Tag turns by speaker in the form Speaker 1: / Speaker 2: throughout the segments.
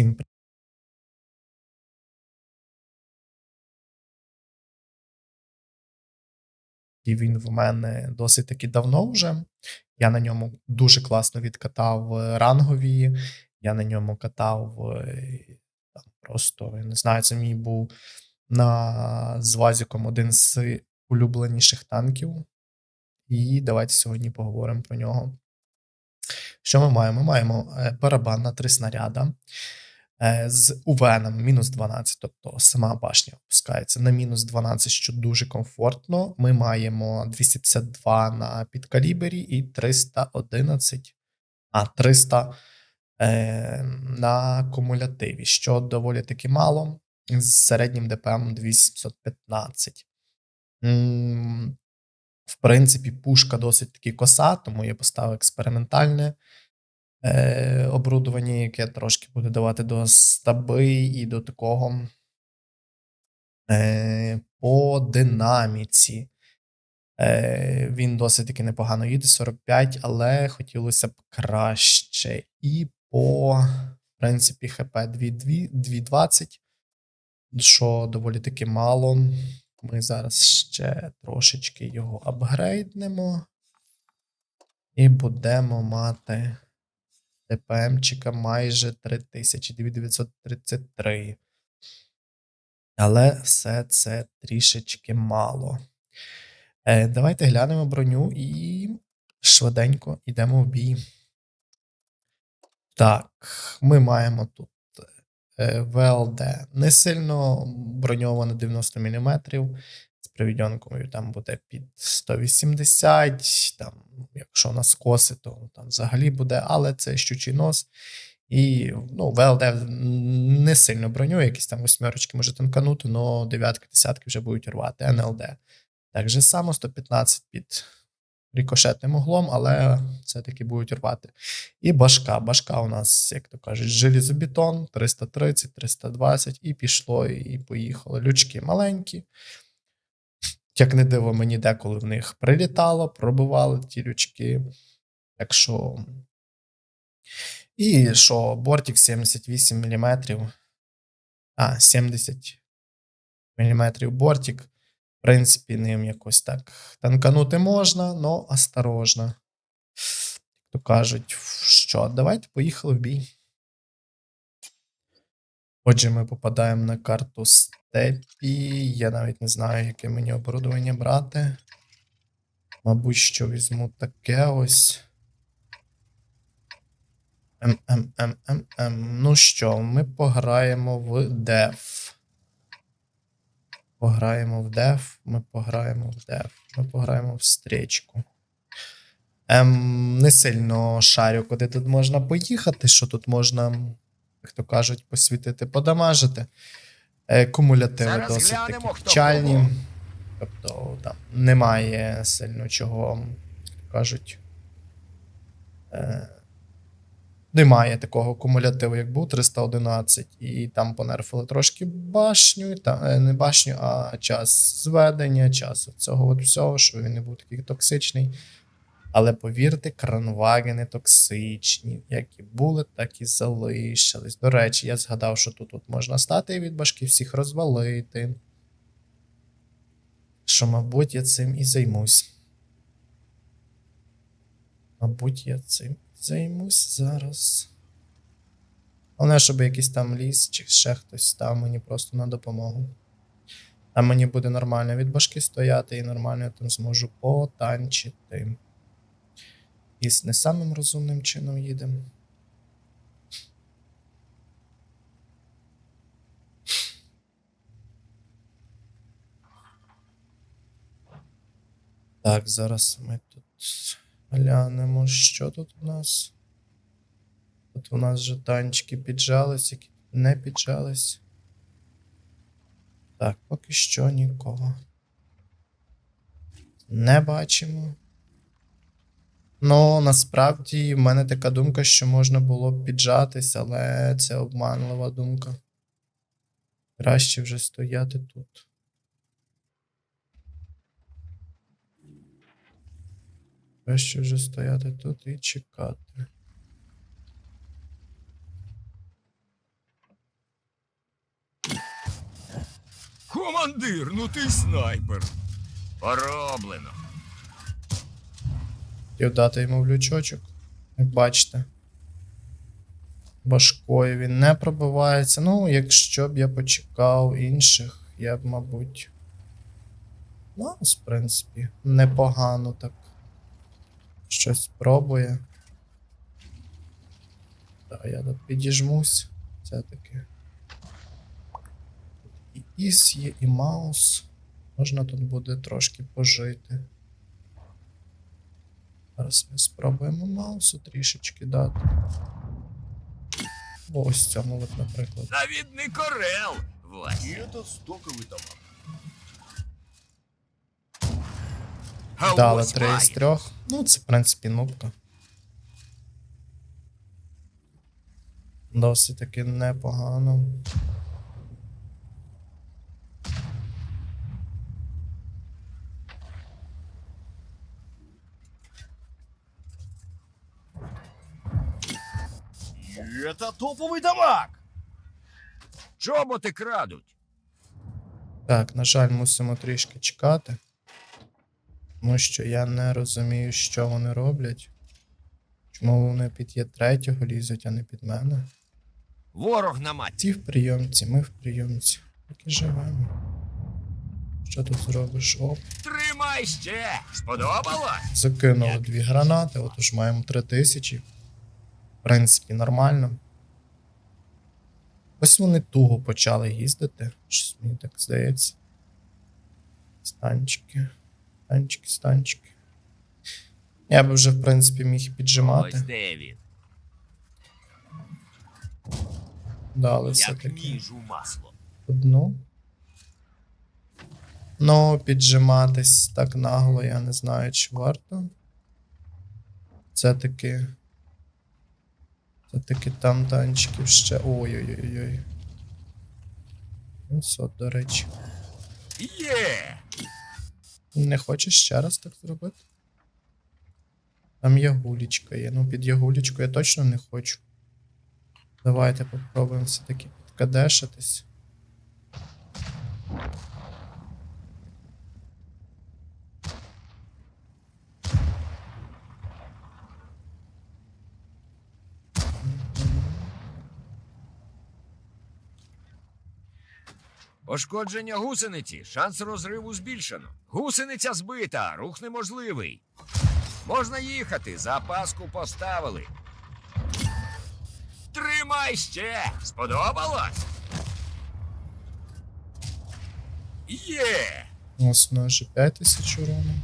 Speaker 1: Всім І він в мене досить таки давно вже. Я на ньому дуже класно відкатав е, рангові. Я на ньому катав е, просто, я не знаю, це мій був на з Вазіком один з улюбленіших танків. І давайте сьогодні поговоримо про нього. Що ми маємо? Ми маємо е, барабан на три снаряда з УВНом мінус 12, тобто сама башня опускається на мінус 12, що дуже комфортно. Ми маємо 252 на підкалібері і 311, а 300 е, на кумулятиві, що доволі таки мало, з середнім ДПМ 215. В принципі, пушка досить таки коса, тому я поставив експериментальне е, оборудування, яке трошки буде давати до стаби і до такого е, по динаміці. Е, Він досить таки непогано їде 45, але хотілося б краще. І по, в принципі, ХП 220, що доволі таки мало. Ми зараз ще трошечки його апгрейднемо. І будемо мати ТПМчика майже 3933. Але все це трішечки мало. Е, Давайте глянемо броню і швиденько йдемо в бій. Так, ми маємо тут Е, ВЛД не сильно броньована 90 мм. З привідьонкою там буде під 180, там, якщо на скоси, то там взагалі буде, але це щучий нос. І ну, ВЛД не сильно бронює, якісь там восьмерочки може танканути, але дев'ятки, десятки вже будуть рвати. НЛД. Так же само 115 під рікошетним углом, але все-таки будуть рвати. І башка. Башка у нас, як то кажуть, желізобетон 330, 320, і пішло, і поїхало. Лючки маленькі. Як не диво, мені деколи в них прилітало, пробивали ті лючки. Так. І що, бортик 78 мм. А, 70 мм бортик. В принципі, ним якось так танканути можна, але осторожно. То кажуть, що, давайте поїхали в бій. Отже, ми попадаємо на карту степі. Я навіть не знаю, яке мені оборудовання брати. Мабуть, що візьму таке ось. М-м-м-м-м. Ну що, ми пограємо в деф. Пограємо в деф, ми пограємо в деф, ми пограємо в стрічку. Ем, Не сильно шарю, куди тут можна поїхати, що тут можна, як то кажуть, посвітити, подамажити. Е, Кумулятиви
Speaker 2: Зараз
Speaker 1: досить
Speaker 2: глянемо,
Speaker 1: такі
Speaker 2: хто кого.
Speaker 1: Тобто там немає сильно чого, як кажуть. Е, немає такого кумулятиву, як був 311, і там понерфили трошки башню, та, е, не башню, а час зведення, час цього от всього, що він не був такий токсичний. Але повірте, кранвагени токсичні. Як і були, так і залишились. До речі, я згадав, що тут, тут можна стати і від башки всіх розвалити. Що, мабуть, я цим і займусь. Мабуть, я цим займусь зараз. Головне, щоб якийсь там ліс чи ще хтось став мені просто на допомогу. Там мені буде нормально від башки стояти і нормально я там зможу потанчити. І з не самим розумним чином їдемо. Так, зараз ми тут глянемо, що тут у нас. Тут у нас же танчики піджались, які не піджались. Так, поки що нікого. Не бачимо. Ну насправді в мене така думка, що можна було б піджатись, але це обманлива думка. Краще вже стояти тут. Краще вже стояти тут і чекати.
Speaker 2: Командир, ну ти снайпер. Пороблено.
Speaker 1: Хотів дати йому в лючочок. Як бачите. Башкою він не пробивається. Ну, якщо б я почекав інших, я б, мабуть. Ну, в принципі, непогано так. Щось пробує. Так, я тут підіжмусь. Все-таки. І іс є, і маус. Можна тут буде трошки пожити. Зараз ми спробуємо маусу трішечки дати. Ось цьому, от, наприклад.
Speaker 2: Навідний корел,
Speaker 3: товар.
Speaker 1: Дали
Speaker 2: ось
Speaker 1: три з
Speaker 2: має.
Speaker 1: трьох. Ну, це, в принципі, нубка. Досить таки непогано.
Speaker 3: И это топовый дамаг!
Speaker 2: Чоботи крадуть.
Speaker 1: Так, на жаль, мусимо трішки чекати. Тому що я не розумію, що вони роблять. Чому вони під є третього лізуть, а не під мене.
Speaker 2: Ворог на маті.
Speaker 1: Ті в прийомці, ми в прийомці. Так і живемо. Що тут зробиш? Оп.
Speaker 2: Тримай ще! Сподобалось?
Speaker 1: Закинули дві гранати, от уж маємо три тисячі. В принципі, нормально. Ось вони туго почали їздити. Щось мені так здається. Станчики. Станчики, станчики. Я би вже, в принципі, міг і
Speaker 2: Ось
Speaker 1: піджимати.
Speaker 2: де він.
Speaker 1: Дали все-таки одну. Ну, піджиматись так нагло, я не знаю, чи варто. Це таки. Це таки там танчиків ще. Ой-ой-ой-ой. Ось до речі.
Speaker 2: Є!
Speaker 1: Не хочеш ще раз так зробити? Там ягулечка є. Ну, під ягулічку я точно не хочу. Давайте попробуємо все-таки підкадешитись.
Speaker 2: Пошкодження гусениці. Шанс розриву збільшено. Гусениця збита, рух неможливий. Можна їхати, запаску поставили. Тримай ще! Сподобалось? Є!
Speaker 1: У нас вже 5 тисяч урону.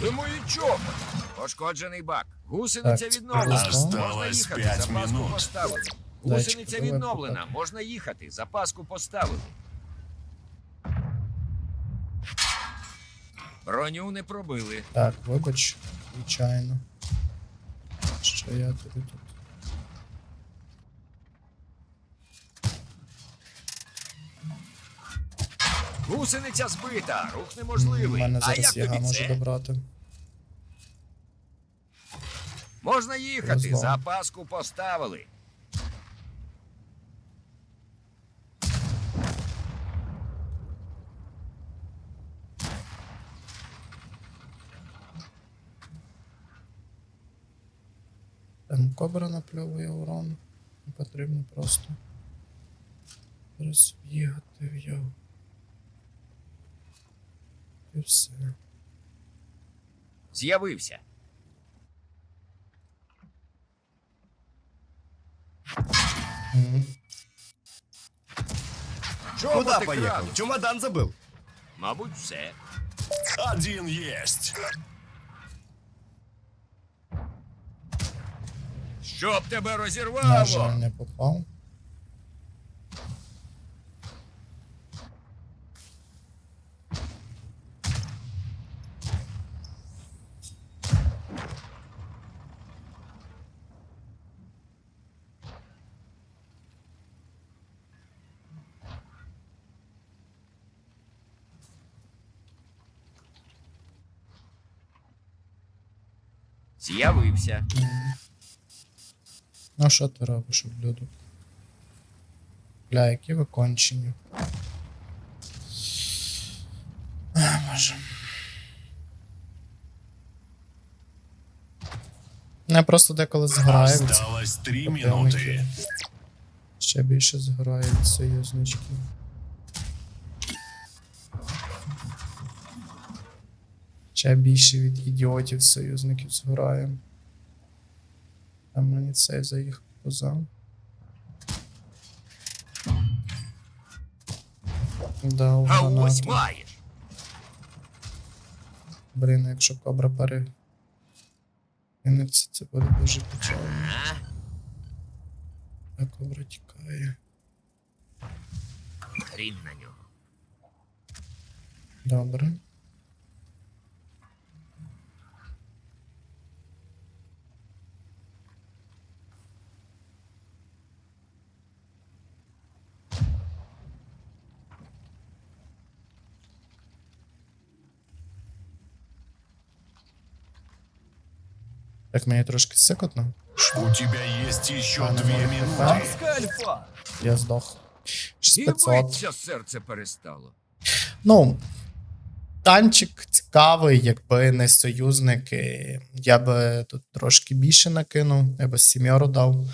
Speaker 2: Ви мої чопи. Пошкоджений бак. Гусениця
Speaker 1: Так,
Speaker 2: відновлена. Можна
Speaker 3: Осталось
Speaker 2: їхати,
Speaker 3: п'ять
Speaker 2: запаску
Speaker 3: минут.
Speaker 2: поставили. Гусениця
Speaker 1: давай
Speaker 2: відновлена. Можна їхати, запаску поставили. Броню не пробили.
Speaker 1: Так, вибач, звичайно. Що я тобі тут.
Speaker 2: Гусениця збита, рух
Speaker 1: У
Speaker 2: неможливий.
Speaker 1: мене
Speaker 2: а
Speaker 1: зараз
Speaker 2: як
Speaker 1: яга
Speaker 2: тобі
Speaker 1: може
Speaker 2: це?
Speaker 1: добрати.
Speaker 2: Можна їхати, запаску поставили.
Speaker 1: Там кобра напльовує урон. Не потрібно просто розбігати в його. І все.
Speaker 2: З'явився. Чоботи
Speaker 3: Куда поехал? Чемодан забыл.
Speaker 2: Мабуть, все.
Speaker 3: Один есть.
Speaker 2: Щоб тебе
Speaker 1: На
Speaker 2: розірвало.
Speaker 1: жаль, не попав.
Speaker 2: З'явився.
Speaker 1: Ну що ти робиш, блюдо? Бля, які ви кончені. Ах, Боже. Не просто деколи згораю.
Speaker 3: Осталось три
Speaker 1: Противники.
Speaker 3: минуты.
Speaker 1: Ще більше згорає від Ще більше від ідіотів союзників згорає. А мені цей заїхав поза. Дав
Speaker 2: А
Speaker 1: гранату. Блін, якщо кобра. Кинеться, це буде дуже печально.
Speaker 2: А
Speaker 1: кобра тікає.
Speaker 2: Хрін на нього.
Speaker 1: Добре. Так мені трошки сикотно.
Speaker 3: У тебя есть еще
Speaker 1: А,
Speaker 3: две минуты.
Speaker 4: Скальфа!
Speaker 1: Я здох.
Speaker 2: І
Speaker 1: 500.
Speaker 2: биться серце перестало.
Speaker 1: Ну, танчик цікавий, якби не союзники. Я би тут трошки більше накинув, я би сімеру дав.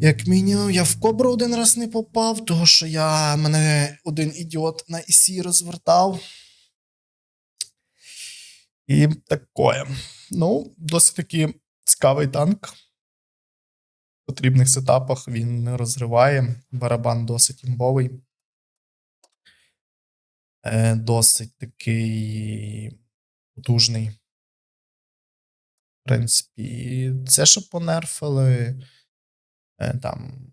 Speaker 1: Як мінімум, я в кобру один раз не попав, того що я мене один ідіот на ІСі розвертав. І такое. Ну, досить таки цікавий танк. В потрібних сетапах він не розриває. Барабан досить імбовий. Е, досить такий потужний. В принципі, це, що понерфили, е, там,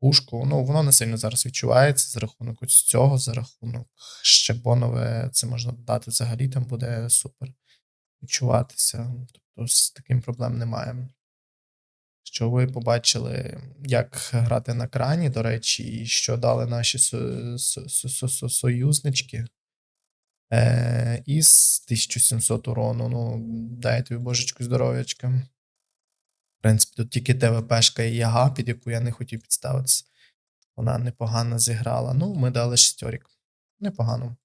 Speaker 1: пушку, ну, воно не сильно зараз відчувається за рахунок ось цього, за рахунок щебонове, це можна додати взагалі, там буде супер відчуватися. Тобто з таким проблем немає. Що ви побачили, як грати на крані, до речі, і що дали наші со- со- со- со- со- союзнички. Е, із 1700 урону. Ну, дай тобі божечку здоров'ячка. В принципі, тут тільки ТВПшка і Яга, під яку я не хотів підставитися. Вона непогано зіграла. Ну, ми дали шестерік. Непогано.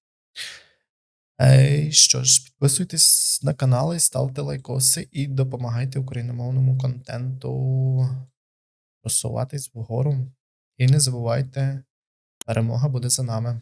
Speaker 1: Е, що ж, підписуйтесь на канал ставте лайкоси і допомагайте україномовному контенту просуватись вгору. І не забувайте, перемога буде за нами.